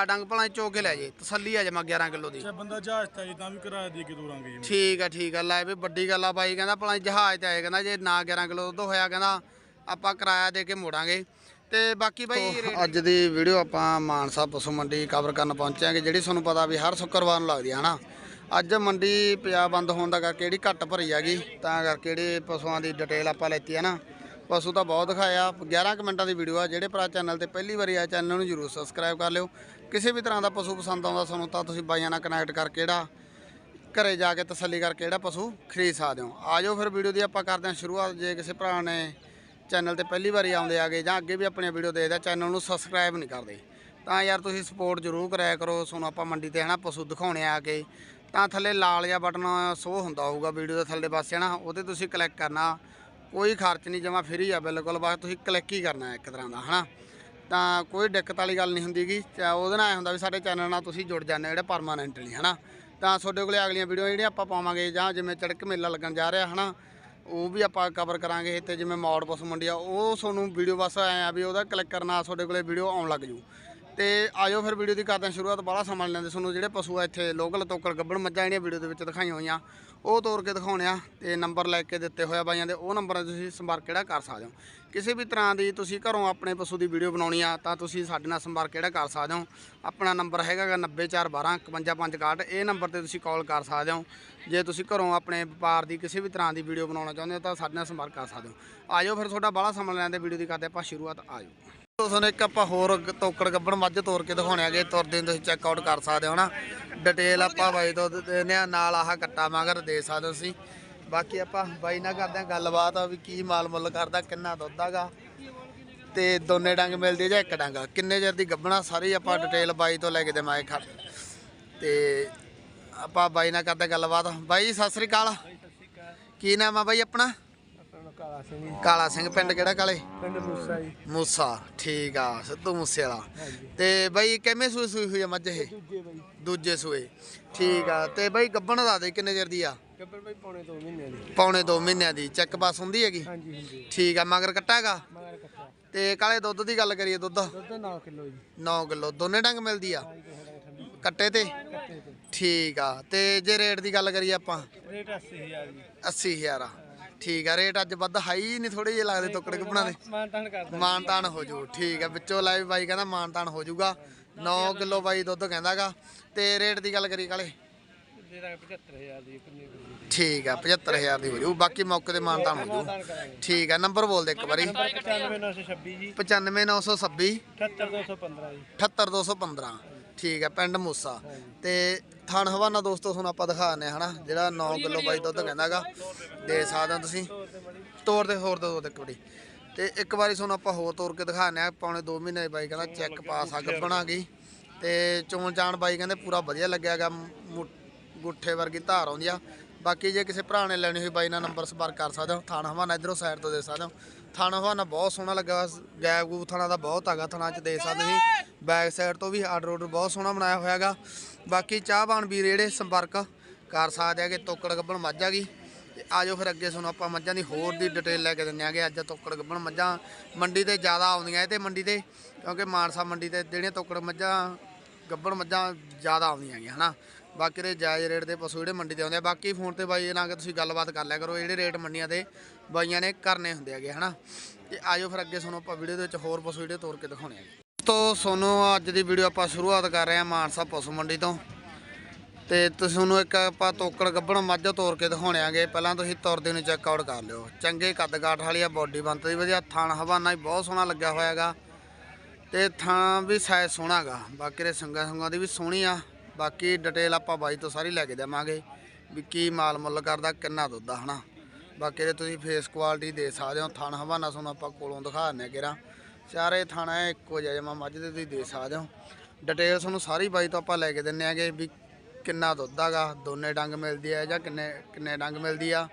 ਚਾਰ ਡੰਗ ਭਲਾ ਚੋ ਕੇ ਲੈ ਜੇ ਤਸੱਲੀ ਆ ਜਮਾ 11 ਕਿਲੋ ਦੀ। ਬੰਦਾ ਜਹਾਜ਼ ਤੇ ਤਾਂ ਵੀ ਕਿਰਾਇਆ ਦੇ ਕੇ ਤੋਰਾਂਗੇ ਜੀ ਠੀਕ ਆ ਠੀਕ ਆ ਲੈ ਵੀ ਵੱਡੀ ਗੱਲ ਆ ਬਾਈ ਕਹਿੰਦਾ ਭਲਾ ਜਹਾਜ਼ ਤੇ ਆਏ ਕਹਿੰਦਾ ਜੇ ਨਾ 11 ਕਿਲੋ ਦੁੱਧ ਹੋਇਆ ਕਹਿੰਦਾ ਆਪਾਂ ਕਿਰਾਇਆ ਦੇ ਕੇ ਮੋੜਾਂਗੇ। ਤੇ ਬਾਕੀ ਬਾਈ ਅੱਜ ਦੀ ਵੀਡੀਓ ਆਪਾਂ ਮਾਨਸਾ ਪਸ਼ੂ ਮੰਡੀ ਕਵਰ ਕਰਨ ਪਹੁੰਚਾਂਗੇ ਜਿਹੜੀ ਤੁਹਾਨੂੰ ਪਤਾ ਵੀ ਹਰ ਸ਼ੁੱਕਰਵਾਰ ਨੂੰ ਲੱਗਦੀ ਹੈ ਹਨਾ? ਅੱਜ ਮੰਡੀ ਪੰਜਾਬ ਬੰਦ ਹੋਣ ਦਾ ਕਰਕੇ ਜਿਹੜੀ ਘੱਟ ਭਰੀ ਹੈਗੀ ਤਾਂ ਕਰਕੇ ਜਿਹੜੇ ਪਸ਼ੂਆਂ ਦੀ ਡਿਟੇਲ ਆਪਾਂ ਲੈਤੀ ਹੈ ਨਾ ਪਸ਼ੂ ਤਾਂ ਬਹੁਤ ਦਿਖਾਇਆ। 11 ਕੁ ਮਿੰਟਾਂ ਦੀ ਵੀਡੀਓ ਆ, ਜਿਹੜੇ ਭਰਾ ਚੈਨਲ ਤੇ ਪਹਿਲੀ ਵਾਰੀ ਆ ਚੈਨਲ ਨੂੰ ਜਰੂਰ ਸਬਸਕ੍ਰਾਈਬ ਕਰ ਲਿਓ। ਕਿਸੇ ਵੀ ਤਰ੍ਹਾਂ ਦਾ ਪਸ਼ੂ ਪਸੰਦ ਆਉਂਦਾ ਸਾਨੂੰ ਤਾਂ ਤੁਸੀਂ ਬਾਈਆਂ ਨਾਲ ਕਨੈਕਟ ਕਰਕੇ ਜਿਹੜਾ ਘਰੇ ਜਾ ਕੇ ਤਸੱਲੀ ਕਰਕੇ ਜਿਹੜਾ ਪਸ਼ੂ ਖਰੀਦ ਸਕਦੇ ਹੋ। ਆਜੋ ਫਿਰ ਵੀਡੀਓ ਦੀ ਆਪਾਂ ਕਰਦੇ ਹਾਂ ਸ਼ੁਰੂਆਤ। ਜੇ ਕਿਸੇ ਭਰਾ ਨੇ ਚੈਨਲ ਤੇ ਪਹਿਲੀ ਵਾਰੀ ਆਉਂਦੇ ਆਗੇ ਜਾਂ ਅੱਗੇ ਵੀ ਆਪਣੀਆਂ ਵੀਡੀਓ ਦੇਖਦੇ ਚੈਨਲ ਨੂੰ ਸਬਸਕ੍ਰਾਈਬ ਨਹੀਂ ਕਰਦੇ। ਤਾਂ ਯਾਰ ਤੁਸੀਂ ਸਪੋਰਟ ਜ਼ਰੂਰ ਕਰਿਆ ਕਰੋ। ਤੁਹਾਨੂੰ ਆਪਾਂ ਮੰਡੀ ਤੇ ਹਨਾ ਪਸ਼ੂ ਦਿਖਾਉਣੇ ਆ ਕੇ। ਤਾਂ ਥੱਲੇ ਲਾਲ ਜਿਹਾ ਬਟਨ ਸ਼ੋ ਹੁੰਦਾ ਹੋਊਗਾ ਵੀਡੀਓ ਦੇ ਥੱਲੇ ਪਾਸੇ ਹਨਾ। ਉਹਤੇ ਤੁਸੀਂ ਕਲਿੱਕ ਕਰਨਾ। ਕੋਈ ਖਰਚ ਨਹੀਂ, ਜਮਾ ਫਰੀ ਆ ਬਿਲਕੁਲ, ਬਸ ਤੁਸੀਂ ਕਲਿੱਕ ਹੀ ਕਰਨਾ ਇੱਕ ਤਰ੍ਹਾਂ ਦਾ, ਹਨਾ? ਤਾਂ ਕੋਈ ਦਿੱਕਤ ਵਾਲੀ ਗੱਲ ਨਹੀਂ ਹੁੰਦੀਗੀ ਚਾ ਉਹਦੇ ਨਾਲ ਇਹ ਹੁੰਦਾ ਵੀ ਸਾਡੇ ਚੈਨਲ ਨਾਲ ਤੁਸੀਂ ਜੁੜ ਜਾਂਦੇ ਹੋ ਜਿਹੜੇ ਪਰਮਾਨੈਂਟਲੀ ਹਨਾ? ਤਾਂ ਤੁਹਾਡੇ ਕੋਲੇ ਅਗਲੀਆਂ ਵੀਡੀਓ ਜਿਹੜੀਆਂ ਆਪਾਂ ਪਾਵਾਂਗੇ, ਜਾਂ ਜਿਵੇਂ ਚੜਕ ਮੇਲਾ ਲੱਗਣ ਜਾ ਰਿਹਾ, ਹਨਾ? ਉਹ ਵੀ ਆਪਾਂ ਕਵਰ ਕਰਾਂਗੇ ਤੇ ਜਿਵੇਂ ਮੌੜ ਪਸ਼ੂ ਮੰਡੀ ਆ ਉਹ ਤੁਹਾਨੂੰ ਵੀਡੀਓ ਬਸ ਐ ਆ ਵੀ ਉਹਦਾ ਕਲਿੱਕ ਕਰਨਾ, ਤੁਹਾਡੇ ਕੋਲੇ ਵੀਡੀਓ ਆਉਣ ਲੱਗ ਜੂ। ਤੇ ਆਜੋ ਫਿਰ ਵੀਡੀਓ ਦੀ ਕਰਦੇ ਹਾਂ ਸ਼ੁਰੂਆਤ, ਬਾਹਲਾ ਸਮਾਂ ਲੈਂਦੇ ਤੁਹਾਨੂੰ ਜਿਹੜੇ ਪਸ਼ੂ ਆ ਇੱਥੇ ਲੋਕਲ ਤੋਕਲ ਗੱਬੜ ਮੱਝਾਂ ਜਿਹੜੀਆਂ ਵੀਡੀਓ ਦੇ ਵਿੱਚ ਦਿਖਾਈਆਂ ਹੋਈਆਂ, ਉਹ ਤੋਰ ਕੇ ਦਿਖਾਉਣੇ ਆ ਤੇ ਨੰਬਰ ਲੈ ਕੇ ਦਿੱਤੇ ਹੋਇਆ ਬਾਈਆਂ ਦੇ, ਉਹ ਨੰਬਰਾਂ 'ਤੇ ਤੁਸੀਂ ਸੰਪਰਕ ਜਿਹੜਾ ਕਰ ਸਕਦੇ ਹੋ। ਕਿਸੇ ਵੀ ਤਰ੍ਹਾਂ ਦੀ ਤੁਸੀਂ ਘਰੋਂ ਆਪਣੇ ਪਸ਼ੂ ਦੀ ਵੀਡੀਓ ਬਣਾਉਣੀ ਆ, ਤਾਂ ਤੁਸੀਂ ਸਾਡੇ ਨਾਲ ਸੰਪਰਕ ਕਿਹੜਾ ਕਰ ਸਕਦੇ ਹੋ? ਆਪਣਾ ਨੰਬਰ ਹੈਗਾ ਗਾ 90412 51561 ਇਹ ਨੰਬਰ ਤੇ ਤੁਸੀਂ ਕਾਲ ਕਰ ਸਕਦੇ ਹੋ। ਜੇ ਤੁਸੀਂ ਘਰੋਂ ਆਪਣੇ ਵਪਾਰ ਦੀ ਕਿਸੇ ਵੀ ਤਰ੍ਹਾਂ ਦੀ ਵੀਡੀਓ ਬਣਾਉਣਾ ਚਾਹੁੰਦੇ ਹੋ, ਤਾਂ ਸਾਡੇ ਨਾਲ ਸੰਪਰਕ ਕਰ ਸਕਦੇ ਹੋ। ਆਜੋ ਫਿਰ ਤੁਹਾਡਾ ਬਾਹਲਾ ਸਮਾਂ ਲੈਣ ਦੇ ਵੀਡੀਓ ਦੀ ਕਰਦੇ ਆਪਾਂ ਸ਼ੁਰੂਆਤ, ਆਜੋ। ਤੁਹਾਨੂੰ ਇੱਕ ਆਪਾਂ ਹੋਰ ਤੋਕੜ ਗੱਬਣ ਮੱਝ ਤੋਰ ਕੇ ਦਿਖਾਉਣੇ ਆਗੇ ਤੁਰਦੇ ਨੂੰ ਤੁਸੀਂ ਚੈੱਕ ਆਊਟ ਕਰ ਸਕਦੇ ਹੋ ਨਾ ਡਿਟੇਲ ਆਪਾਂ ਬਾਈ ਤੋਂ ਦਿੰਦੇ ਆ ਨਾਲ ਆਹ ਕੱਟਾ ਮਗਰ ਦੇ ਸਕਦੇ ਹੋ ਤੁਸੀਂ। ਬਾਕੀ ਆਪਾਂ ਬਾਈ ਨਾਲ ਕਰਦੇ ਆ ਗੱਲਬਾਤ ਆ ਵੀ ਕੀ ਮਾਲ ਮੁੱਲ ਕਰਦਾ ਕਿੰਨਾ ਦੁੱਧ ਹੈਗਾ। ਤੇ ਦੋਨੇ ਡੰਗ ਮਿਲਦੇ ਜਾਂ ਇੱਕ ਡੰਗ ਕਿੰਨੇ ਚਿਰ ਦੀ ਗੱਬਣਾ ਸਾਰੀ ਆਪਾਂ ਡਿਟੇਲ ਬਾਈ ਤੋਂ ਲੈ ਕੇ ਦੇਵਾਂਗੇ ਖੜ। ਤੇ ਆਪਾਂ ਬਾਈ ਨਾਲ ਕਰਦੇ ਗੱਲਬਾਤ। ਬਾਈ ਸਤਿ ਸ੍ਰੀ ਅਕਾਲ। ਕੀ ਨਾਮ ਆ ਬਾਈ ਆਪਣਾ? ਸਿੰਘ ਕਾਲਾ ਸਿੰਘ ਪਿੰਡ ਕਿਹੜਾ ਕਾਲੇ? ਪਿੰਡ ਮੂਸਾ ਜੀ। ਮੂਸਾ ਠੀਕ ਆ ਸਿੱਧੂ ਮੂਸੇ ਵਾਲਾ ਤੇ ਬਾਈ ਕਿਵੇਂ ਸੂਈ ਸੂਈ ਹੋਈ ਆ ਮੱਝ ਇਹ? ਦੂਜੇ ਬਾਈ। ਦੂਜੇ ਸੂਏ। ਠੀਕ ਆ ਤੇ ਬਾਈ ਗੱਬਣ ਦਾ ਦੇ ਕਿੰਨੇ ਚਿਰ ਦੀ ਆ? ਗੱਬਰ ਪੌਣੇ 2 ਮਹੀਨੇ ਦੀ। ਪੌਣੇ 2 ਮਹੀਨਿਆਂ ਦੀ। ਚੈੱਕ ਪਾਸ ਹੁੰਦੀ ਹੈਗੀ? ਹਾਂਜੀ ਠੀਕ ਆ ਮਗਰ ਕੱਟਾਗਾ ਮਗਰ ਕੱਟਾ। ਤੇ ਕਾਲੇ ਦੁੱਧ ਦੀ ਗੱਲ ਕਰੀਏ ਦੁੱਧ? ਦੁੱਧ 9 ਕਿਲੋ ਜੀ। 9 ਕਿਲੋ। ਦੋਨੇ ਡੰਗ ਮਿਲਦੀ ਆ? ਕੱਟੇ ਤੇ? ਠੀਕ ਆ ਤੇ ਜੇ ਰੇਟ ਦੀ ਗੱਲ ਕਰੀਏ ਆਪਾਂ? ਰੇਟ 80000 ਜੀ। 80000 ਆ। ਠੀਕ ਆ ਰੇਟ ਅੱਜ ਵੱਧ ਹਾਈ ਨਹੀਂ ਥੋੜੇ ਜਿਹੇ ਲੱਗਦੇ ਟੁਕੜੇ ਕੁਪਣਾ ਦੇ। ਮਾਨ ਤਾਨ ਕਰਦਾ ਮਾਨਤਾਨ ਹੋ ਜੂ ਠੀਕ ਆ। ਵਿੱਚੋਂ ਲਾਈਵ ਬਾਈ ਕਹਿੰਦਾ ਮਾਨਤਾਨ ਹੋ ਜੂਗਾ। 9 ਕਿਲੋ ਬਾਈ ਦੁੱਧ ਕਹਿੰਦਾਗਾ। ਤੇ ਰੇਟ ਦੀ ਗੱਲ ਕਰੀ ਕਾਲੇ? ਦੇ ਦਾਂਗੇ 75000 ਦੀ ਕਿੰਨੇ ਠੀਕ ਆ 75000 ਦੀ ਹੋ ਜੂ। ਬਾਕੀ ਮੌਕੇ ਤੇ ਮਾਨਤਾਨ ਹੋ ਜੂ। ਠੀਕ ਆ ਨੰਬਰ ਬੋਲ ਦੇ ਇੱਕ ਵਾਰੀ। 95926 ਜੀ। 95926 78215 ਜੀ। 78215 ਠੀਕ ਆ ਪਿੰਡ ਮੂਸਾ। ਤੇ ਥਣ ਹਵਾਨਾ ਦੋਸਤੋ ਤੁਹਾਨੂੰ ਆਪਾਂ ਦਿਖਾਣੇ ਹਨਾ ਜਿਹੜਾ 9 ਕਿਲੋ ਬਾਈ ਦੁੱਧ ਕਹਿੰਦਾਗਾ। ਦੇ ਸਕਦੇ ਤੁਸੀਂ। ਤੋੜ ਦੇ ਹੋਰ ਦੋ ਇੱਕ ਵਾਰੀ। ਤੇ ਇੱਕ ਵਾਰੀ ਤੁਹਾਨੂੰ ਆਪਾਂ ਹੋਰ ਤੋੜ ਕੇ ਦਿਖਾਣੇ ਆ ਪੌਣੇ 2 ਮਹੀਨੇ ਬਾਈ ਕਹਿੰਦਾ ਚੈੱਕ ਪਾਸ ਆ ਗਈ ਤੇ ਚੋਣ ਚਾਣ ਬਾਈ ਕਹਿੰਦੇ ਪੂਰਾ ਵਧੀਆ ਲੱਗਿਆਗਾ। ਗੁੱਠੇ ਵਰਗੀ ਧਾਰ ਆਉਂਦੀ ਆ। ਬਾਕੀ ਜੇ ਕਿਸੇ ਭਰਾ ਨੇ ਲੈਣੀ ਹੋਈ ਬਾਈ ਨਾਲ ਨੰਬਰ ਸੰਪਰਕ ਕਰ ਸਕਦੇ ਹੋ, ਥਾਣਾ ਹਵਾਨਾ ਇਧਰੋਂ ਸਾਈਡ ਤੋਂ ਦੇ ਸਕਦੇ ਹੋ। ਥਾਣਾ ਹਵਾਨਾ ਬਹੁਤ ਸੋਹਣਾ ਲੱਗਾ ਗੈਬ ਗੂਬ ਥਾਣਾ ਦਾ ਬਹੁਤ ਹੈਗਾ, ਥਾਣਾ ਚ ਦੇ ਸਕਦੇ ਸੀ ਬੈਕ ਸਾਈਡ ਤੋਂ ਵੀ ਆਰਡਰ ਆਰਡਰ ਬਹੁਤ ਸੋਹਣਾ ਬਣਾਇਆ ਹੋਇਆ ਹੋਇਆਗਾ ਬਾਕੀ ਚਾਹਬਾਨ ਵੀਰ ਜਿਹੜੇ ਸੰਪਰਕ ਕਰ ਸਕਦੇ ਹੈਗੇ, ਤੋਕੜ ਗੱਬਣ ਮੱਝ ਆ ਗਈ ਤੇ ਆਜੋ ਫਿਰ ਅੱਗੇ ਸੁਣੋ ਆਪਾਂ ਮੱਝਾਂ ਦੀ ਹੋਰ ਦੀ ਡਿਟੇਲ ਲੈ ਕੇ ਦਿੰਦੇ ਆਗੇ ਅੱਜ ਤੋਕੜ ਗੱਬਣ ਮੱਝਾਂ ਮੰਡੀ ਤੇ ਜ਼ਿਆਦਾ ਆਉਂਦੀਆਂ ਇਹ ਤੇ ਮੰਡੀ ਤੇ, ਕਿਉਂਕਿ ਮਾਨਸਾ ਮੰਡੀ ਤੇ ਜਿਹੜੀਆਂ ਤੋਕੜ ਮੱਝਾਂ, ਗੱਬਣ ਮੱਝਾਂ ਜ਼ਿਆਦਾ ਆਉਂਦੀਆਂ ਹੈਗੀਆਂ, ਹਨਾ। ਬਾਕੀ ਦੇ ਜਾਇਜ਼ ਰੇਟ ਦੇ ਪਸ਼ੂ ਜਿਹੜੇ ਮੰਡੀ ਤੇ ਆਉਂਦੇ ਆ, ਬਾਕੀ ਫੋਨ ਤੇ ਬਾਈ ਨਾਲ ਕਿ ਤੁਸੀਂ ਗੱਲਬਾਤ ਕਰ ਲਿਆ ਕਰੋ, ਜਿਹੜੇ ਰੇਟ ਮੰਡੀਆਂ 'ਤੇ ਬਾਈਆਂ ਨੇ ਕਰਨੇ ਹੁੰਦੇ ਹੈਗੇ, ਹਨਾ? ਤੇ ਆਜੋ ਫਿਰ ਅੱਗੇ ਤੁਹਾਨੂੰ ਆਪਾਂ ਵੀਡੀਓ ਦੇ ਵਿੱਚ ਹੋਰ ਪਸ਼ੂ ਜਿਹੜੇ ਤੋਰ ਕੇ ਦਿਖਾਉਣੇ ਆ ਤੋਂ ਤੁਹਾਨੂੰ ਅੱਜ ਦੀ ਵੀਡੀਓ ਆਪਾਂ ਸ਼ੁਰੂਆਤ ਕਰ ਰਹੇ ਹਾਂ ਮਾਨਸਾ ਪਸ਼ੂ ਮੰਡੀ ਤੋਂ। ਤੇ ਤੁਹਾਨੂੰ ਇੱਕ ਆਪਾਂ ਤੋਕੜ ਗੱਬਣ ਮੱਝ ਤੋਰ ਕੇ ਦਿਖਾਉਣੇ ਆਗੇ ਪਹਿਲਾਂ ਤੁਸੀਂ ਤੁਰਦੇ ਨੂੰ ਚੈੱਕ ਆਊਟ ਕਰ ਲਿਓ। ਚੰਗੇ ਕੱਦ ਕਾਠ ਵਾਲੀ ਆ ਬੋਡੀ ਬੰਤ ਦੀ ਵਧੀਆ ਥਣ ਹਵਾਨਾ ਵੀ ਬਹੁਤ ਸੋਹਣਾ ਲੱਗਿਆ ਹੋਇਆ ਹੈਗਾ। ਤੇ ਥਾਂ ਵੀ ਸਾਇਜ਼ ਸੋਹਣਾਗਾ ਬਾਕੀ ਦੇ ਸੰਗਾ ਸੰਗਾ ਦੀ ਵੀ ਸੋਹਣੀ ਆ। ਬਾਕੀ ਡਿਟੇਲ ਆਪਾਂ ਬਾਈ ਤੋਂ ਸਾਰੀ ਲੈ ਕੇ ਦੇਵਾਂਗੇ ਵੀ ਕੀ ਮਾਲ ਮੁੱਲ ਕਰਦਾ, ਕਿੰਨਾ ਦੁੱਧ ਆ, ਹਨਾ? ਬਾਕੀ ਦੇ ਤੁਸੀਂ ਫੇਸ ਕੁਆਲਿਟੀ ਦੇ ਸਕਦੇ ਹੋ, ਥਣ ਹਵਾਨਾ ਤੁਹਾਨੂੰ ਆਪਾਂ ਕੋਲੋਂ ਦਿਖਾ ਦਿੰਦੇ ਕਿਰਾ ਚਾਰੇ ਥਾਣਾ ਇੱਕੋ ਜਿਹਾ ਜਮਾ ਮੱਝ ਦੇ ਤੁਸੀਂ ਦੇ ਸਕਦੇ ਹੋ। ਡਿਟੇਲ ਤੁਹਾਨੂੰ ਸਾਰੀ ਬਾਈ ਤੋਂ ਆਪਾਂ ਲੈ ਕੇ ਦਿੰਨੇ ਆਗੇ ਵੀ ਕਿੰਨਾ ਦੁੱਧ ਹੈਗਾ, ਦੋਨੇ ਡੰਗ ਮਿਲਦੀ ਆ ਜਾਂ ਕਿੰਨੇ ਕਿੰਨੇ ਡੰਗ ਮਿਲਦੀ ਆ।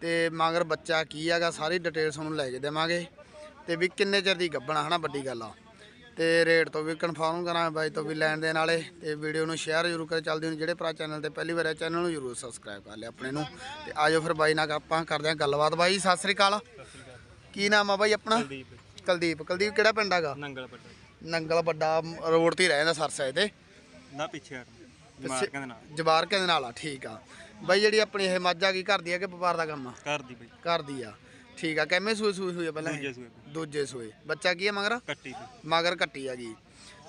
ਤੇ ਮਗਰ ਬੱਚਾ ਕੀ ਹੈਗਾ, ਸਾਰੀ ਡਿਟੇਲ ਤੁਹਾਨੂੰ ਲੈ ਕੇ ਦੇਵਾਂਗੇ। ਤੇ ਵੀ ਕਿੰਨੇ ਚਿਰ ਦੀ ਗੱਭਣਾ, ਹਨਾ, ਵੱਡੀ ਗੱਲ ਆ। ਤੇ ਰੇਟ ਤੋਂ ਵੀ ਕਨਫਰਮ ਕਰਾਂ ਬਾਈ ਤੋਂ ਵੀ ਲੈਣ ਦੇਣ ਵਾਲੇ। ਤੇ ਵੀਡੀਓ ਨੂੰ ਸ਼ੇਅਰ ਜ਼ਰੂਰ ਕਰ ਚੱਲਦੀ ਨੂੰ ਜਿਹੜੇ ਭਰਾ ਚੈਨਲ ਤੇ ਪਹਿਲੀ ਵਾਰ ਆ ਚੈਨਲ ਨੂੰ ਜ਼ਰੂਰ ਸਬਸਕ੍ਰਾਈਬ ਕਰ ਲਿਆ ਆਪਣੇ ਨੂੰ। ਤੇ ਆਜੋ ਫਿਰ ਬਾਈ ਨਾਲ ਆਪਾਂ ਕਰਦੇ ਹਾਂ ਗੱਲਬਾਤ। ਬਾਈ ਸਤਿ ਸ੍ਰੀ ਅਕਾਲ। ਕੀ ਨਾਮ ਆ ਬਾਈ ਆਪਣਾ? ਦੀਪ ਕੁਲਦੀਪ। ਕੁਲਦੀਪ ਕਿਹੜਾ ਪਿੰਡ ਹੈਗਾ? ਨੰਗਲ ਪੱਟਾ ਨੰਗਲ ਵੱਡਾ ਰੋਡ ਤੇ ਹੀ ਰਹਿ ਜਾਂਦਾ ਸਰਸਾਏ ਤੇ। ਨਾ ਪਿੱਛੇ ਮਾਰਕਾਂ ਦੇ ਨਾਲ। ਜਬਾਰਕੇ ਦੇ ਨਾਲ ਆ ਠੀਕ ਆ। ਬਾਈ ਜਿਹੜੀ ਆਪਣੀ ਇਹ ਮੱਝ ਆ ਗਈ ਘਰ ਦੀ ਆ ਕਿ ਵਪਾਰ ਦਾ ਕੰਮ ਆ? ਘਰ ਦੀ ਬਈ। ਘਰ ਦੀ ਆ। ਠੀਕ ਆ ਕਿੰਨੇ ਸੂਏ ਸੂਏ ਹੋਈ ਆ ਪਹਿਲਾਂ ਇਹ? ਦੂਜੇ ਸੂਏ। ਤੇ। ਦੂਜੇ ਸੂਏ। ਬੱਚਾ ਕੀ ਆ ਮਗਰ? ਕੱਟੀ ਤੇ ਮਗਰ ਕੱਟੀ ਆ ਗਈ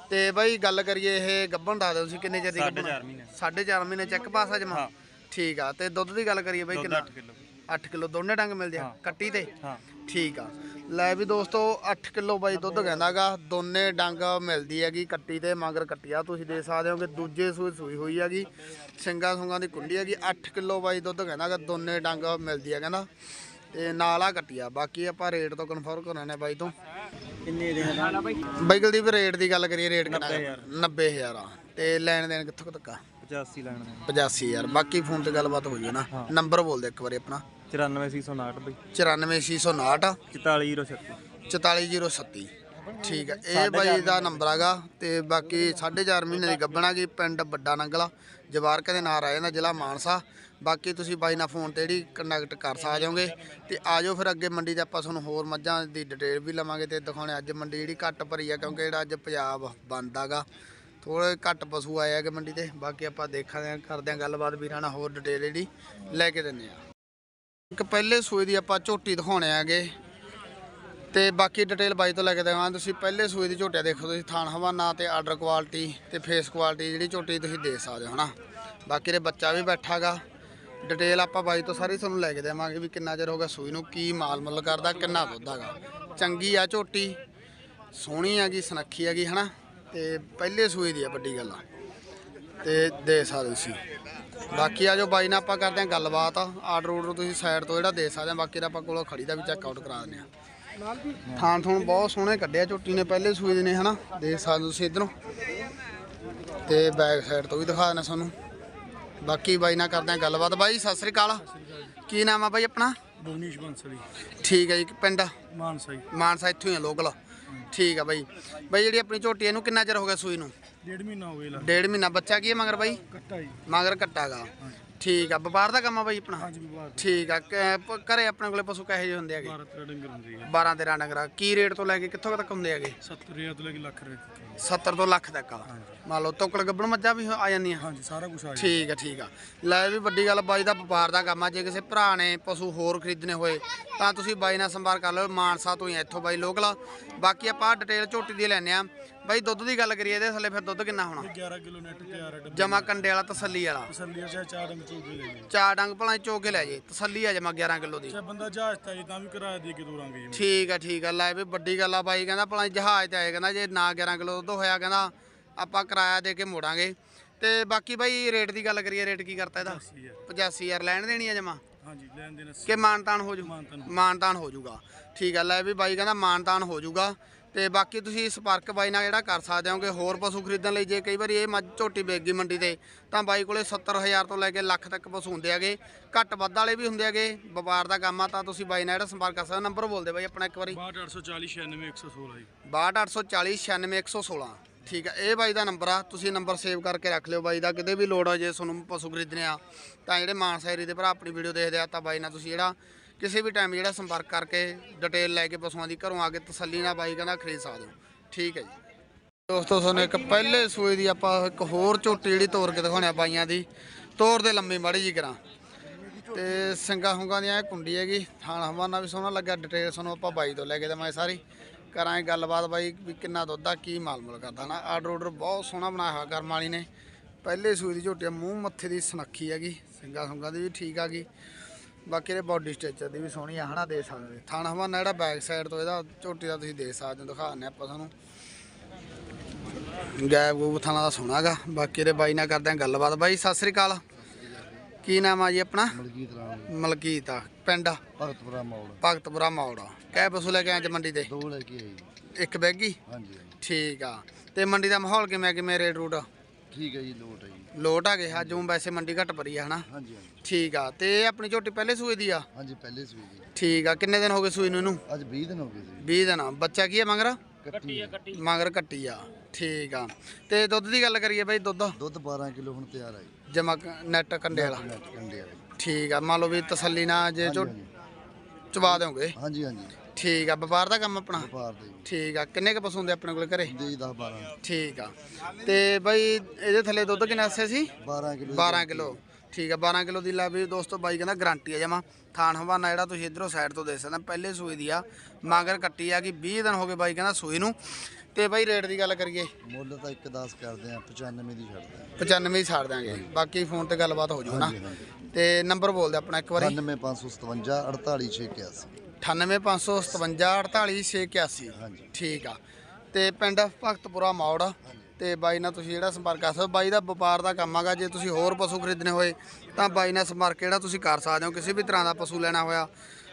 ਤੇ ਬਾਈ ਗੱਲ ਕਰੀਏ ਇਹ ਗੱਭਣ ਦੱਸ ਦਿਓ ਤੁਸੀਂ ਕਿੰਨੇ ਚਿਰ ਦੀ ਸਾਢੇ ਗੱਭਣ ਚਾਰ ਮਹੀਨੇ। ਸਾਢੇ ਚਾਰ ਮਹੀਨੇ ਚੈੱਕ ਪਾਸ ਆ ਜਮਾ? ਹਾਂ। ਠੀਕ ਆ ਤੇ ਦੁੱਧ ਦੀ ਗੱਲ ਕਰੀਏ ਬਾਈ ਦੁੱਧ ਕਿੰਨਾ? 8 ਕਿਲੋ। 8 ਕਿਲੋ ਦੋਨੇ ਡੰਗ ਮਿਲਦੇ ਆ ਹਾਂ। ਕੱਟੀ ਤੇ? ਹਾਂ। ਠੀਕ ਆ। ਲੈ ਵੀ ਦੋਸਤੋ 8 ਕਿਲੋ ਬਾਈ ਦੁੱਧ ਕਹਿੰਦਾਗਾ ਦੋਨੇ ਡੰਗ ਮਿਲਦੀ ਹੈਗੀ ਕੱਟੀ ਤੇ ਮਗਰ ਕੱਟਿਆ ਤੁਸੀਂ ਦੇਖ ਸਕਦੇ ਹੋ ਕਿ ਦੂਜੇ ਸੂਈ ਸੂਈ ਹੋਈ ਹੈਗੀ ਸਿੰਗਾ ਸੁੰਗਾ ਦੀ ਕੁੰਡੀ ਹੈਗੀ 8 ਕਿਲੋ ਬਾਈ ਦੁੱਧ ਕਹਿੰਦਾਗਾ ਦੋਨੇ ਡੰਗ ਮਿਲਦੀ ਹੈ ਕਹਿੰਦਾ। ਤੇ ਨਾਲ ਆ ਕੱਟਿਆ ਬਾਕੀ ਆਪਾਂ ਰੇਟ ਤੋਂ ਕਨਫਰਮ ਕਰਾਣੇ ਬਾਈ ਤੋਂ। ਕਿੰਨੇ ਦੇ ਹਾਂ ਬਾਈ। ਬਾਈ ਕੁਲਦੀਪ ਰੇਟ ਦੀ ਗੱਲ ਕਰੀਏ ਰੇਟ ਕਿੰਨਾ 90,000 90000 ਆ? ਤੇ ਲੈਣ ਦੇਣ ਕਿੱਥੋਂ ਕੁ ਤੱਕ ਆ? 85 ਲੈਣ ਦੇ 85000 ਬਾਕੀ ਫੋਨ ਤੇ ਗੱਲਬਾਤ ਹੋਈ ਹੈ ਨਾ। ਨੰਬਰ ਬੋਲ ਦੇ ਇੱਕ ਵਾਰੀ ਆਪਣਾ। 94659 ਬਈ। 94659 44036 44037 ਠੀਕ ਹੈ ਇਹ ਬਾਈ ਦਾ ਨੰਬਰ। ਹੈਗਾ। ਤੇ ਬਾਕੀ 4.5 ਮਹੀਨੇ ਦੀ ਗੱਬਣਾ ਗਈ ਪਿੰਡ ਵੱਡਾ ਨੰਗਲਾ। ਜਵਾਰਕ ਦੇ ਨਾਲ ਆ ਜਾਂਦਾ ਜ਼ਿਲ੍ਹਾ ਮਾਨਸਾ। ਬਾਕੀ ਤੁਸੀਂ ਬਾਈ ਨਾਲ ਫੋਨ ਤੇ ਜਿਹੜੀ ਕਨੈਕਟ ਕਰ ਸਕਦੇ ਹੋਗੇ ਤੇ ਆਜੋ ਫਿਰ ਅੱਗੇ ਮੰਡੀ ਤੇ ਆਪਾਂ ਤੁਹਾਨੂੰ ਹੋਰ ਮੱਝਾਂ ਦੀ ਡਿਟੇਲ ਵੀ ਲਵਾਂਗੇ ਤੇ ਦਿਖਾਉਣੇ ਅੱਜ ਮੰਡੀ ਜਿਹੜੀ ਘੱਟ ਭਰੀ ਆ ਕਿਉਂਕਿ ਜਿਹੜਾ ਅੱਜ ਪੰਜਾਬ ਬੰਦ ਹੈਗਾ ਥੋੜੇ ਘੱਟ ਪਸ਼ੂ ਆਏ ਹੈਗੇ ਮੰਡੀ ਤੇ, ਬਾਕੀ ਆਪਾਂ ਦੇਖਾਂਗੇ ਕਰਦੇ ਆਂ ਗੱਲਬਾਤ ਵੀਰਾਂ ਨਾਲ ਹੋਰ ਡਿਟੇਲ ਜਿਹੜੀ ਲੈ ਕੇ ਦਿੰਦੇ ਆ ਇੱਕ ਪਹਿਲੇ ਸੂਏ ਦੀ ਆਪਾਂ ਝੋਟੀ ਦਿਖਾਉਣੇ ਆਗੇ ਤੇ ਬਾਕੀ ਡਿਟੇਲ ਬਾਈ ਤੋਂ ਲੈ ਕੇ ਦੇਵਾਂ ਤੁਸੀਂ ਪਹਿਲੇ ਸੂਏ ਦੀ ਝੋਟਿਆ ਦੇਖੋ ਤੁਸੀਂ ਥਾਣ ਹਵਾਨਾ ਤੇ ਆਰਡਰ ਕੁਆਲਿਟੀ ਤੇ ਫੇਸ ਕੁਆਲਿਟੀ ਜਿਹੜੀ ਝੋਟੀ ਤੁਸੀਂ ਦੇ ਸਕਦੇ ਹੋ, ਹਨਾ? ਬਾਕੀ ਦੇ ਬੱਚਾ ਵੀ ਬੈਠਾਗਾ। ਡਿਟੇਲ ਆਪਾਂ ਬਾਈ ਤੋਂ ਸਾਰੀ ਤੁਹਾਨੂੰ ਲੈ ਕੇ ਦੇਵਾਂਗੇ ਵੀ ਕਿੰਨਾ ਚਿਰ ਹੋ ਗਿਆ ਸੂਈ ਨੂੰ, ਕੀ ਮਾਲ ਮੁੱਲ ਕਰਦਾ, ਕਿੰਨਾ ਦੁੱਧ ਹੈਗਾ। ਚੰਗੀ ਆ ਝੋਟੀ, ਸੋਹਣੀ ਹੈਗੀ, ਸੁਨੱਖੀ ਹੈਗੀ, ਹਨਾ? ਤੇ ਪਹਿਲੇ ਸੂਈ ਦੀ ਆ ਵੱਡੀ ਗੱਲ ਆ। ਤੇ ਦੇ ਸਕਦੇ ਸੀ। ਬਾਕੀ ਆ ਜੋ ਬਾਈ ਨਾਲ ਆਪਾਂ ਕਰਦੇ ਹਾਂ ਗੱਲਬਾਤ, ਆਰਡਰ ਆਰਡਰ ਤੁਸੀਂ ਸਾਈਡ ਤੋਂ ਜਿਹੜਾ ਦੇ ਸਕਦੇ ਆ, ਬਾਕੀ ਦਾ ਆਪਾਂ ਕੋਲੋਂ ਖੜੀ ਦਾ ਵੀ ਚੈੱਕ ਆਊਟ ਕਰਾ ਦਿੰਦੇ ਆ। ਥਾਣ ਥੂਣ ਬਹੁਤ ਸੋਹਣੇ ਕੱਢਿਆ ਝੋਟੀ ਨੇ ਪਹਿਲੇ ਸੂਏ ਦੇ ਨੇ, ਹਨਾ? ਦੇਖ ਸਕਦੇ ਤੁਸੀਂ ਇਧਰੋਂ। ਤੇ ਬੈਕ ਸਾਈਡ ਤੋਂ ਵੀ ਦਿਖਾ ਦਿੰਦੇ ਸਾਨੂੰ ਬਾਕੀ ਬਾਈ ਨਾਲ ਕਰਦੇ ਆ ਗੱਲਬਾਤ। ਬਾਈ ਸਤਿ ਸ੍ਰੀ ਅਕਾਲ। ਕੀ ਨਾਮ ਆ ਬਾਈ ਆਪਣਾ? ਬਵਨੀਸ਼ ਬੰਸਲੀ। ਠੀਕ ਹੈ ਜੀ ਪਿੰਡ? ਮਾਨਸਾ ਜੀ। ਮਾਨਸਾ ਇੱਥੋਂ ਹੀ ਆ ਲੋਕਲ। ਠੀਕ ਆ ਬਾਈ। ਬਾਈ ਜਿਹੜੀ ਆਪਣੀ ਝੋਟੀ ਇਹਨੂੰ ਕਿੰਨਾ ਚਿਰ ਹੋ ਗਿਆ ਸੂਈ ਨੂੰ? ਡੇਢ ਮਹੀਨਾ ਹੋ ਗਿਆ ਡੇਢ ਮਹੀਨਾ ਬੱਚਾ ਕੀ ਹੈ ਮਗਰ ਬਾਈ? ਕੱਟਾ ਜੀ। ਮਗਰ ਕੱਟਾਗਾ ਠੀਕ ਆ ਵਪਾਰ ਦਾ ਕੰਮ ਆ ਬਾਈ ਆਪਣਾ? ਹਾਂਜੀ ਠੀਕ ਆ ਕ- ਘਰੇ ਆਪਣੇ ਕੋਲੇ ਪਸ਼ੂ ਕਹੇ ਜਿਹੇ ਹੁੰਦੇ ਹੈਗੇ? 12 13 ਡੰਗਰ ਹੁੰਦੇ ਆ 12 13 ਡੰਗਰਾ ਕੀ ਰੇਟ ਤੋਂ ਲੈ ਕੇ ਕਿੱਥੋਂ ਤੱਕ ਹੁੰਦੇ ਹੈਗੇ? 70000 ਤੋਂ ਲੈ ਕੇ ਲੱਖ ਰੁਪਏ ਤੱਕ। 70 ਤੋਂ ਲੱਖ ਤੱਕ ਆ। ਮੰਨ ਲਓ ਤੋਕੜ ਗੱਬਣ ਮੱਝਾਂ ਵੀ ਆ ਜਾਂਦੀਆਂ? ਹਾਂਜੀ ਸਾਰਾ ਕੁਝ ਆ ਠੀਕ ਆ ਠੀਕ ਆ। ਲੈ ਵੀ ਵੱਡੀ ਗੱਲ ਬਾਈ ਦਾ ਵਪਾਰ ਦਾ ਕੰਮ ਆ। ਜੇ ਕਿਸੇ ਭਰਾ ਨੇ ਪਸ਼ੂ ਹੋਰ ਖਰੀਦਣੇ ਹੋਏ ਤਾਂ ਤੁਸੀਂ ਬਾਈ ਨਾਲ ਸੰਪਰਕ ਕਰ ਲਓ। ਮਾਨਸਾ ਤੋਂ ਹੀ ਆ ਇੱਥੋਂ ਬਾਈ ਲੋਕਲ। ਬਾਕੀ ਆਪਾਂ ਡਿਟੇਲ ਝੋਟੀ ਦੀ ਲੈਣੇ ਆ। ਬਾਈ ਦੁੱਧ ਦੀ ਗੱਲ ਕਰੀਏ ਇਹਦੇ ਥੱਲੇ ਫਿਰ ਦੁੱਧ ਕਿੰਨਾ ਹੋਣਾ? 11 ਕਿਲੋ ਨੈਟ ਤਿਆਰ ਹੈ ਜਮਾ ਕੰਡੇ ਵਾਲਾ ਤਸੱਲੀ ਵਾਲਾ। ਤਸੱਲੀ ਚਾਹੇ ਚਾਰ ਡੰਗ ਚੋਕੇ ਲੈ ਚਾਰ ਡੰਗ ਭਲਾ ਚੋ ਕੇ ਲੈ ਜੇ ਤਸੱਲੀ ਆ ਜਮਾ 11 ਕਿਲੋ ਦੀ। ਬੰਦਾ ਜਹਾਜ਼ ਤਾਂ ਜੀ ਤਾਂ ਵੀ ਕਿਰਾਇਆ ਦੇ ਕੇ ਦੋਰਾਂਗੇ ਜੀ। ਠੀਕ ਆ ਠੀਕ ਆ ਲੈ ਵੀ ਵੱਡੀ ਗੱਲ ਆ ਬਾਈ ਕਹਿੰਦਾ ਭਲਾ ਜਹਾਜ਼ ਤੇ ਆਏ ਕਹਿੰਦਾ ਜੇ ਨਾ 11 ਕਿਲੋ ਦੁੱਧ ਹੋਇਆ ਕਹਿੰਦਾ ਆਪਾਂ ਕਿਰਾਇਆ ਦੇ ਕੇ ਮੋੜਾਂਗੇ। ਤੇ ਬਾਕੀ ਬਾਈ ਰੇਟ ਦੀ ਗੱਲ ਕਰੀਏ ਰੇਟ ਕੀ ਕਰਤਾ ਇਹਦਾ? 85000 ਲੈਣ ਦੇਣੀ ਆ ਜਮਾ? ਹਾਂਜੀ ਲੈਣ ਦੇਣ ਕਿ ਮਾਨਤਾਨ ਹੋ ਜੂ। ਮਾਨਤਾਨ ਹੋ ਜੂਗਾ। ਠੀਕ ਆ ਲੈ ਵੀ ਬਾਈ ਕਹਿੰਦਾ ਮਾਨਤਾਨ ਹੋ ਜੂਗਾ। ਤੇ ਬਾਕੀ ਤੁਸੀਂ ਸੰਪਰਕ ਬਾਈ ਨਾਲ ਜਿਹੜਾ ਕਰ ਸਕਦੇ ਹੋਗੇ ਹੋਰ ਪਸ਼ੂ ਖਰੀਦਣ ਲਈ ਜੇ ਕਈ ਵਾਰੀ ਇਹ ਮੱਝ ਝੋਟੀ ਵੇਚ ਗਈ ਮੰਡੀ ਤੇ ਤਾਂ ਬਾਈ ਕੋਲੇ 70000 ਤੋਂ ਲੈ ਕੇ ਲੱਖ ਤੱਕ ਪਸ਼ੂ ਹੁੰਦੇ ਹੈਗੇ। ਘੱਟ ਵੱਧ ਵਾਲੇ ਵੀ ਹੁੰਦੇ ਹੈਗੇ ਵਪਾਰ ਦਾ ਕੰਮ ਆ ਤਾਂ ਤੁਸੀਂ ਬਾਈ ਨਾਲ ਜਿਹੜਾ ਸੰਪਰਕ ਕਰ ਸਕਦੇ ਨੰਬਰ ਬੋਲਦੇ ਬਾਈ ਆਪਣਾ ਇੱਕ ਵਾਰੀ। 62840 96116 ਜੀ। 62840 96116 ਠੀਕ ਆ ਇਹ ਬਾਈ ਦਾ ਨੰਬਰ ਆ ਤੁਸੀਂ ਨੰਬਰ ਸੇਵ ਕਰਕੇ ਰੱਖ ਲਿਓ ਬਾਈ ਦਾ ਕਿਤੇ ਵੀ ਲੋੜ ਆ ਜੇ ਤੁਹਾਨੂੰ ਪਸ਼ੂ ਖਰੀਦਣੇ ਆ ਤਾਂ ਜਿਹੜੇ ਮਾਨਸਾ ਏਰੀਏ ਦੇ ਭਰਾ ਆਪਣੀ ਵੀਡੀਓ ਦੇਖਦੇ ਆ ਤਾਂ ਬਾਈ ਨਾਲ ਤੁਸੀਂ ਜਿਹੜਾ ਕਿਸੇ ਵੀ ਟਾਈਮ ਜਿਹੜਾ ਸੰਪਰਕ ਕਰਕੇ ਡਿਟੇਲ ਲੈ ਕੇ ਪਸ਼ੂਆਂ ਦੀ ਘਰੋਂ ਆ ਕੇ ਤਸੱਲੀ ਨਾਲ ਬਾਈ ਕਹਿੰਦਾ ਖਰੀਦ ਸਕਦੇ ਹੋ। ਠੀਕ ਹੈ ਜੀ। ਦੋਸਤੋ ਤੁਹਾਨੂੰ ਇੱਕ ਪਹਿਲੇ ਸੂਏ ਦੀ ਆਪਾਂ ਇੱਕ ਹੋਰ ਝੋਟੀ ਜਿਹੜੀ ਤੋੜ ਕੇ ਦਿਖਾਉਣੇ ਆ ਬਾਈਆਂ ਦੀ। ਤੋੜ ਦੇ ਲੰਮੀ ਮਾੜੀ ਜੀ ਕਰਾਂ। ਤੇ ਸਿੰਘਾ ਹੁੰਗਾ ਦੀਆਂ ਇਹ ਕੁੰਡੀ ਹੈਗੀ ਥਾਣ ਹਵਾਨਾ ਵੀ ਸੋਹਣਾ ਲੱਗਾ ਡਿਟੇਲ ਸਾਨੂੰ ਆਪਾਂ ਬਾਈ ਤੋਂ ਲੈ ਕੇ ਦੇਵਾਂਗੇ ਸਾਰੀ। ਕਰਾਂਗੇ ਗੱਲਬਾਤ ਬਾਈ ਵੀ ਕਿੰਨਾ ਦੁੱਧ ਆ ਕੀ ਮਾਲ ਮੁੱਲ ਕਰਦਾ ਨਾ ਆਰਡਰ ਆਰਡਰ ਬਹੁਤ ਸੋਹਣਾ ਬਣਾਇਆ ਹੋਇਆ ਕਰਮ ਵਾਲੀ ਨੇ। ਪਹਿਲੇ ਸੂਈ ਦੀ ਝੋਟੀ ਆ, ਮੂੰਹ ਮੱਥੇ ਦੀ ਸੁਨੱਖੀ ਹੈਗੀ ਸਿੰਘਾ ਹੁੰਗਾ ਦੀ ਵੀ ਠੀਕ ਆ ਗਈ ਬਾਕੀ ਇਹਦੇ ਬਾਡੀ ਸਟ੍ਰਕਚਰ ਦੀ ਵੀ ਸੋਹਣੀ ਆ ਹਨਾ ਦੇ ਸਕਦੇ ਥਾਣ ਹਵਾਨਾ ਜਿਹੜਾ ਬੈਕ ਸਾਈਡ ਤੋਂ ਇਹਦਾ ਝੋਟੀ ਦਾ ਤੁਸੀਂ ਦੇਖ ਸਕਦੇ ਹੋ ਦਿਖਾ ਦਿੰਦੇ ਆਪਾਂ ਤੁਹਾਨੂੰ। ਗੈਬ ਗੂਬ ਥਾਣਾ ਦਾ ਸੋਹਣਾਗਾ ਬਾਕੀ ਇਹਦੇ ਬਾਈ ਨਾਲ ਕਰਦੇ ਆ ਗੱਲਬਾਤ। ਬਾਈ ਸਤਿ ਸ੍ਰੀ ਅਕਾਲ। ਕੀ ਨਾਮ ਆ ਜੀ ਆਪਣਾ? ਮਲਕੀਤ ਰਾਮ। ਮਲਕੀਤ ਆ। ਪਿੰਡ? ਭਗਤਪੁਰਾ ਮੋੜ। ਭਗਤਪੁਰਾ ਮੌੜ ਕਹਿ ਪਸ਼ੂ ਲੈ ਕੇ ਆਏ ਅੱਜ ਮੰਡੀ ਤੇ? ਦੋ ਲੈ ਕੇ ਆਈ ਜੀ। ਇੱਕ ਬੈਗੀ? ਹਾਂਜੀ ਠੀਕ ਆ। ਤੇ ਮੰਡੀ ਦਾ ਮਾਹੌਲ ਕਿਵੇਂ ਕਿਵੇਂ ਰੇਟ ਰੂਟ? ਠੀਕ ਹੈ ਜੀ ਲੋਟ ਹੈ ਜੀ। ਲੋਟ ਆ ਗਏ ਅੱਜ ਊਂ ਵੈਸੇ ਮੰਡੀ ਘੱਟ ਭਰੀ ਆ ਹਨਾ? ਹਾਂਜੀ ਹਾਂਜੀ। ਠੀਕ ਆ ਤੇ ਇਹ ਆਪਣੀ ਝੋਟੀ ਪਹਿਲੇ ਸੂਏ ਦੀ ਆ? ਹਾਂਜੀ ਪਹਿਲੇ ਸੂਈ ਜੀ ਠੀਕ ਆ ਕਿੰਨੇ ਦਿਨ ਹੋ ਗਏ ਸੂਈ ਨੂੰ ਇਹਨੂੰ? ਅੱਜ 20 ਦਿਨ ਹੋ ਗਏ ਜੀ। 20 ਦਿਨ ਆ। ਬੱਚਾ ਕੀ ਆ ਮਗਰ? ਕੱਟੀ ਮਗਰ ਕੱਟੀ ਆ। ਠੀਕ ਆ। ਤੇ ਦੁੱਧ ਦੀ ਗੱਲ ਕਰੀਏ ਬਾਈ ਦੁੱਧ? ਦੁੱਧ 12 ਕਿਲੋ ਹੁਣ ਤਿਆਰ ਜੀ। ਜਮਾ ਨੈਟ ਕੰਡੇ ਵਾਲਾ। ਨੈਟ ਕੰਡੇ ਵਾਲਾ। ਠੀਕ ਆ ਮੰਨ ਲਓ ਵੀ ਤਸੱਲੀ ਨਾਲ ਜੇ ਝੋ ਹਾਂਜੀ। ਚਵਾ ਦਿਓਗੇ? ਹਾਂਜੀ ਹਾਂਜੀ। ਠੀਕ ਆ ਵਪਾਰ ਦਾ ਕੰਮ ਆਪਣਾ? ਵਪਾਰ ਦੇ ਠੀਕ ਆ ਕਿੰਨੇ ਕ ਪਸ਼ੂ ਹੁੰਦੇ ਆਪਣੇ ਕੋਲ ਘਰੇ? ਦੇ 10 12 ਠੀਕ ਆ ਤੇ ਬਾਈ ਇਹਦੇ ਥੱਲੇ ਦੁੱਧ ਕਿੰਨਾ ਦੱਸਿਆ ਸੀ? 12 ਕਿਲੋ 12 ਕਿਲੋ। ਠੀਕ ਆ 12 ਕਿਲੋ ਦੀ ਲਾ ਵੀ ਦੋਸਤੋ ਬਾਈ ਕਹਿੰਦਾ ਗਾਰੰਟੀ ਆ ਜਮਾ ਥਾਣ ਹਵਾਨਾ ਜਿਹੜਾ ਤੁਸੀਂ ਇਧਰੋਂ ਸਾਈਡ ਤੋਂ ਦੇਖ ਸਕਦੇ ਪਹਿਲੇ ਸੂਈ ਦੀ ਆ ਮਾਗਰ ਕੱਟੀ ਆ ਕਿ 20 ਦਿਨ ਹੋ ਗਏ ਬਾਈ ਕਹਿੰਦਾ ਸੂਈ ਨੂੰ। ਤੇ ਬਾਈ ਰੇਟ ਦੀ ਗੱਲ ਕਰੀਏ। ਮੁੱਲ ਤਾਂ 1 10 ਕਰਦੇ ਆ 95 ਦੀ ਛੱਡਦੇ 95 ਹੀ ਛੱਡ ਦਾਂਗੇ ਬਾਕੀ ਫੋਨ ਤੇ ਗੱਲਬਾਤ ਹੋ ਜੂ ਨਾ। ਤੇ ਨੰਬਰ ਬੋਲ ਦੇ ਆਪਣਾ ਇੱਕ ਵਾਰੀ। 95557 48681 9855748681 ਹਾਂਜੀ ਠੀਕ ਆ ਤੇ ਪਿੰਡ ਭਗਤਪੁਰਾ ਮੌੜ ਤੇ ਬਾਈ ਨਾਲ ਤੁਸੀਂ ਜਿਹੜਾ ਸੰਪਰਕ ਕਰ ਸਕਦੇ ਹੋ ਬਾਈ ਦਾ ਵਪਾਰ ਦਾ ਕੰਮ ਹੈਗਾ ਜੇ ਤੁਸੀਂ ਹੋਰ ਪਸ਼ੂ ਖਰੀਦਣੇ ਹੋਏ ਤਾਂ ਬਾਈ ਨਾਲ ਸੰਪਰਕ ਜਿਹੜਾ ਤੁਸੀਂ ਕਰ ਸਕਦੇ ਹੋ ਕਿਸੇ ਵੀ ਤਰ੍ਹਾਂ ਦਾ ਪਸ਼ੂ ਲੈਣਾ ਹੋਇਆ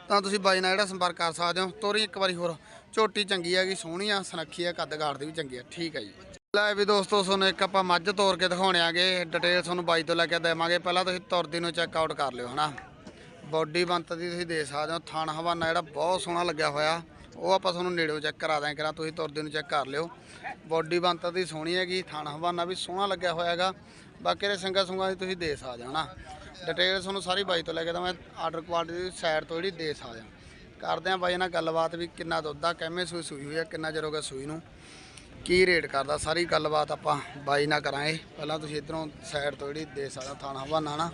ਤਾਂ ਤੁਸੀਂ ਬਾਈ ਨਾਲ ਜਿਹੜਾ ਸੰਪਰਕ ਕਰ ਸਕਦੇ ਹੋ ਤੋਰੀ ਇੱਕ ਵਾਰੀ ਹੋਰ ਝੋਟੀ ਚੰਗੀ ਹੈਗੀ ਸੋਹਣੀ ਆ ਸੁਨੱਖੀ ਆ ਕੱਦ ਗਾੜ ਦੀ ਵੀ ਚੰਗੀ ਆ ਠੀਕ ਆ ਜੀ ਲੈ ਵੀ ਦੋਸਤੋ ਤੁਹਾਨੂੰ ਇੱਕ ਆਪਾਂ ਮੱਝ ਤੋਰ ਕੇ ਦਿਖਾਉਣੇ ਆਗੇ ਡਿਟੇਲ ਤੁਹਾਨੂੰ ਬਾਈ ਤੋਂ ਲੈ ਕੇ ਦੇਵਾਂਗੇ ਪਹਿਲਾਂ ਤੁਸੀਂ ਤੁਰਦੀ ਨੂੰ ਚੈੱਕ ਆਊਟ ਕਰ ਲਿਓ ਹਨਾ ਬਾਡੀ ਬੰਤ ਦੀ ਤੁਸੀਂ ਦੇ ਸਕਦੇ ਹੋ, ਥਣ ਹਵਾਨਾ ਜਿਹੜਾ ਬਹੁਤ ਸੋਹਣਾ ਲੱਗਿਆ ਹੋਇਆ। ਉਹ ਆਪਾਂ ਤੁਹਾਨੂੰ ਨੇੜਿਓਂ ਚੈੱਕ ਕਰਾ ਦਾਂਗੇ ਕਰਾਂ, ਤੁਸੀਂ ਤੁਰਦੇ ਨੂੰ ਚੈੱਕ ਕਰ ਲਿਓ। ਬਾਡੀ ਬੰਤ ਦੀ ਸੋਹਣੀ ਹੈਗੀ, ਥਣ ਹਵਾਨਾ ਵੀ ਸੋਹਣਾ ਲੱਗਿਆ ਹੋਇਆ ਹੈਗਾ। ਬਾਕੀ ਦੇ ਸੰਗਾ ਸੁੰਗਾ ਦੀ ਤੁਸੀਂ ਦੇ ਸਕਦੇ ਹੋ ਨਾ। ਡਿਟੇਲ ਤੁਹਾਨੂੰ ਸਾਰੀ ਬਾਈ ਤੋਂ ਲੈ ਕੇ ਤਾਂ ਮੈਂ ਆਰਡਰ ਕੁਆਲਿਟੀ ਦੀ ਸਾਈਡ ਤੋਂ ਜਿਹੜੀ ਦੇ ਸਕਦੇ ਹਾਂ। ਕਰਦੇ ਹਾਂ ਬਾਈ ਨਾਲ ਗੱਲਬਾਤ ਵੀ ਕਿੰਨਾ ਦੁੱਧ ਆ ਕਿਵੇਂ ਸੂਈ ਸੂਈ ਹੋਈ ਆ, ਕਿੰਨਾ ਚਿਰ ਹੋ ਗਿਆ ਸੂਈ ਨੂੰ। ਕੀ ਰੇਟ ਕਰਦਾ, ਸਾਰੀ ਗੱਲਬਾਤ ਆਪਾਂ ਬਾਈ ਨਾਲ ਕਰਾਂਗੇ। ਪਹਿਲਾਂ ਤੁਸੀਂ ਇਧਰੋਂ ਸਾਈਡ ਤੋਂ ਜਿਹੜੀ ਦੇ ਸਕਦਾ ਥਾਣਾ ਹਵਾਨਾ ਨਾ।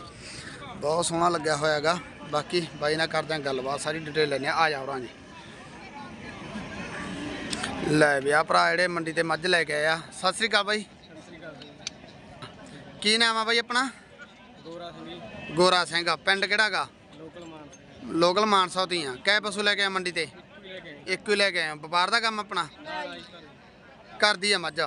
ਬਹੁਤ ਸੋਹਣਾ ਲੱਗਿਆ ਹੋਇਆ ਹੈਗਾ ਬਾਕੀ ਬਾਈ ਨਾਲ ਕਰਦੇ ਹਾਂ ਗੱਲਬਾਤ ਸਾਰੀ ਡਿਟੇਲ ਲੈਣੇ ਆ। ਜਾ ਉਰਾਂ ਜੀ। ਲੈ ਵੀ ਆ ਭਰਾ ਜਿਹੜੇ ਮੰਡੀ ਤੇ ਮੱਝ ਲੈ ਕੇ ਆਏ ਆ। ਸਤਿ ਸ੍ਰੀ ਅਕਾਲ ਬਾਈ। ਕੀ ਨਾਮ ਆ ਬਾਈ ਆਪਣਾ? ਗੋਰਾ ਸਿੰਘ ਗੋਰਾ ਸਿੰਘ ਆ। ਪਿੰਡ ਕਿਹੜਾਗਾ ਲੋਕਲ ਮਾਨ ਲੋਕਲ ਮਾਨਸਾ ਤੋਂ ਹੀ ਆ। ਕੈ ਪਸ਼ੂ ਲੈ ਕੇ ਆ ਮੰਡੀ ਤੇ? ਇੱਕ ਹੀ ਲੈ ਕੇ ਆਏ। ਵਪਾਰ ਦਾ ਕੰਮ ਆਪਣਾ? ਕਰਦੀ ਆ ਮੱਝ।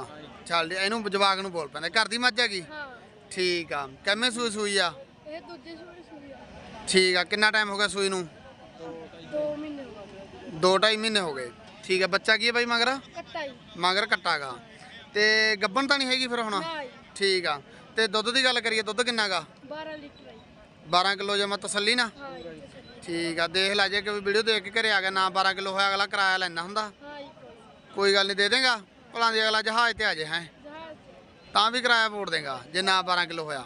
ਚੱਲ ਜੀ, ਇਹਨੂੰ ਜਵਾਗ ਨੂੰ ਬੋਲ ਪੈਂਦਾ। ਘਰ ਦੀ ਮੱਝ ਹੈਗੀ? ਹਾਂ। ਠੀਕ ਆ। ਕਿਵੇਂ ਸੂਈ ਸੂਈ ਆ? ਇਹ ਦੂਜੇ ਸੂਏ ਸੂਈ ਆ। ਠੀਕ ਆ ਕਿੰਨਾ ਟਾਈਮ ਹੋ ਗਿਆ ਸੂਈ ਨੂੰ? 2 ਮਹੀਨੇ ਹੋ ਗਏ। 2.5 ਮਹੀਨੇ ਹੋ ਗਏ। ਠੀਕ ਆ ਬੱਚਾ ਕੀ ਹੈ ਬਾਈ ਮਗਰ? ਕੱਟਾ ਹੀ। ਮਗਰ ਕੱਟਾਗਾ ਤੇ ਗੱਬਣ ਤਾਂ ਨਹੀਂ ਹੈਗੀ ਫਿਰ ਹੁਣ? ਨਾ ਠੀਕ ਆ। ਤੇ ਦੁੱਧ ਦੀ ਗੱਲ ਕਰੀਏ ਦੁੱਧ ਕਿੰਨਾਗਾ 12 ਲੀਟਰ ਆਈ 12 ਕਿਲੋ ਜਮਾ ਤਸੱਲੀ ਨਾ? ਹਾਂ ਜੀ। ਠੀਕ ਆ ਦੇਖ ਲੈ ਜੇ ਕੋਈ ਵੀਡੀਓ ਦੇਖ ਕੇ ਘਰੇ ਆ ਗਿਆ ਨਾ 12 ਕਿਲੋ ਹੋਇਆ ਅਗਲਾ ਕਿਰਾਇਆ ਲੈਣਾ ਹੁੰਦਾ। ਹਾਂ ਜੀ ਕੋਈ ਗੱਲ ਨਹੀਂ ਦੇ ਦੇਗਾ। ਭਲਾਂ ਦੀ ਅਗਲਾ ਜਹਾਜ਼ ਤੇ ਆ ਜੇ ਹੈ। ਜਹਾਜ਼ ਤਾਂ। ਵੀ ਕਿਰਾਇਆ ਮੋੜ ਦੇਗਾ ਜੇ ਨਾ 12 ਕਿਲੋ ਹੋਇਆ।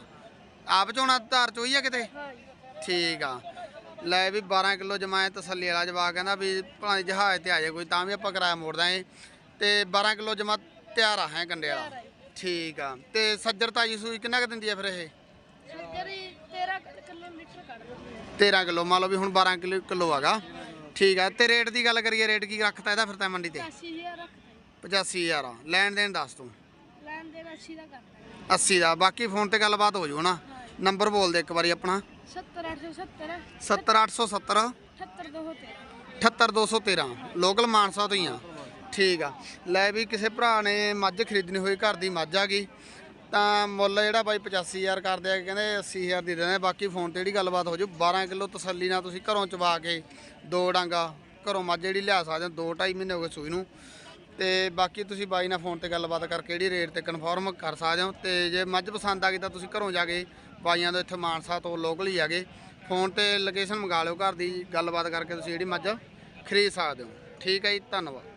ਆਪ ਚੋਣਾ ਧਾਰ ਚੋਈ ਆ ਕਿਤੇ? ਠੀਕ ਆ। ਲੈ ਵੀ 12 ਕਿਲੋ ਜਮਾਏ ਤਸੱਲੀ ਵਾਲਾ ਜਵਾਬ ਕਹਿੰਦਾ ਵੀ ਭਲਾਂ ਜਹਾਜ਼ ਤੇ ਆ ਜਾਏ ਕੋਈ ਤਾਂ ਵੀ ਆਪਾਂ ਕਿਰਾਇਆ ਮੋੜ ਦਾਂਗੇ ਤੇ 12 ਕਿਲੋ ਜਮਾ ਤਿਆਰ ਆ ਹੈ ਕੰਡੇ ਵਾਲਾ। ਠੀਕ ਆ। ਤੇ ਸੱਜਰ ਤਾਜੀ ਸੂਈ ਕਿੰਨਾ ਕੁ ਦਿੰਦੀ ਆ ਫਿਰ ਇਹ? ਸਰਜਰੀ 13 ਕਿਲੋਮੀਟਰ ਕੱਢ ਦਿੰਦੀ 13 ਕਿਲੋ ਮੰਨ ਲਓ ਵੀ ਹੁਣ 12 ਕਿਲੋ ਕਿਲੋ ਹੈਗਾ। ਠੀਕ ਆ। ਤੇ ਰੇਟ ਦੀ ਗੱਲ ਕਰੀਏ ਰੇਟ ਕੀ ਰੱਖਤਾ ਇਹਦਾ ਫਿਰ ਤਾਂ ਮੰਡੀ ਤੇ? 80000 ਰੱਖਦਾ 85000 ਆ। ਲੈਣ ਦੇਣ ਦੱਸ ਤੂੰ। ਲੈਣ ਦੇਣ 80 ਦਾ ਕਰਦਾ 80 ਦਾ। ਬਾਕੀ ਫੋਨ ਤੇ ਗੱਲਬਾਤ ਹੋ ਜੂ ਨਾ। ਨੰਬਰ ਬੋਲ ਦੇ ਇੱਕ ਵਾਰੀ ਆਪਣਾ। 70870 70870 78213 78213 ਲੋਕਲ ਮਾਨਸਾ ਤੋਂ ਹੀ ਆ। ਠੀਕ ਆ। ਲੈ ਵੀ ਕਿਸੇ ਭਰਾ ਨੇ ਮੱਝ ਖਰੀਦਣੀ ਹੋਈ ਘਰ ਦੀ ਮੱਝ ਆ ਗਈ ਤਾਂ ਮੁੱਲ ਜਿਹੜਾ ਬਾਈ 85000 ਕਰਦੇ ਆ ਕਹਿੰਦੇ 80000 ਦੀ ਆ। ਬਾਕੀ ਫੋਨ ਤੇ ਜਿਹੜੀ ਗੱਲਬਾਤ ਹੋ ਜੂ। 12 ਕਿਲੋ ਤਸੱਲੀ ਨਾਲ ਤੁਸੀਂ ਘਰੋਂ ਚਵਾ ਕੇ ਦੋ ਡਾਂਗਾ ਘਰੋਂ ਮੱਝ ਜਿਹੜੀ ਲਿਆ ਸਕਦੇ ਹੋ 2.5 ਮਹੀਨੇ ਹੋ ਗਏ ਸੂਈ ਨੂੰ। ਤੇ ਬਾਕੀ ਤੁਸੀਂ ਬਾਈ ਨਾਲ ਫੋਨ ਤੇ ਗੱਲਬਾਤ ਕਰਕੇ ਜਿਹੜੀ ਰੇਟ ਤੇ ਕਨਫਰਮ ਕਰ ਸਕਦੇ ਹੋ। ਤੇ ਜੇ ਮੱਝ ਪਸੰਦ ਆ ਗਈ ਤਾਂ ਤੁਸੀਂ ਘਰੋਂ ਜਾ ਕੇ ਬਾਈਆਂ ਤੋਂ ਇੱਥੇ ਮਾਨਸਾ ਤੋਂ ਲੋਕਲ ਹੀ ਹੈਗੇ। ਫੋਨ ਤੇ ਲੋਕੇਸ਼ਨ ਮੰਗਾ ਲਿਓ, ਘਰ ਦੀ ਗੱਲਬਾਤ ਕਰਕੇ ਤੁਸੀਂ ਜਿਹੜੀ ਮੱਝ ਖਰੀਦ ਸਕਦੇ ਹੋ। ਠੀਕ ਹੈ ਜੀ, ਧੰਨਵਾਦ।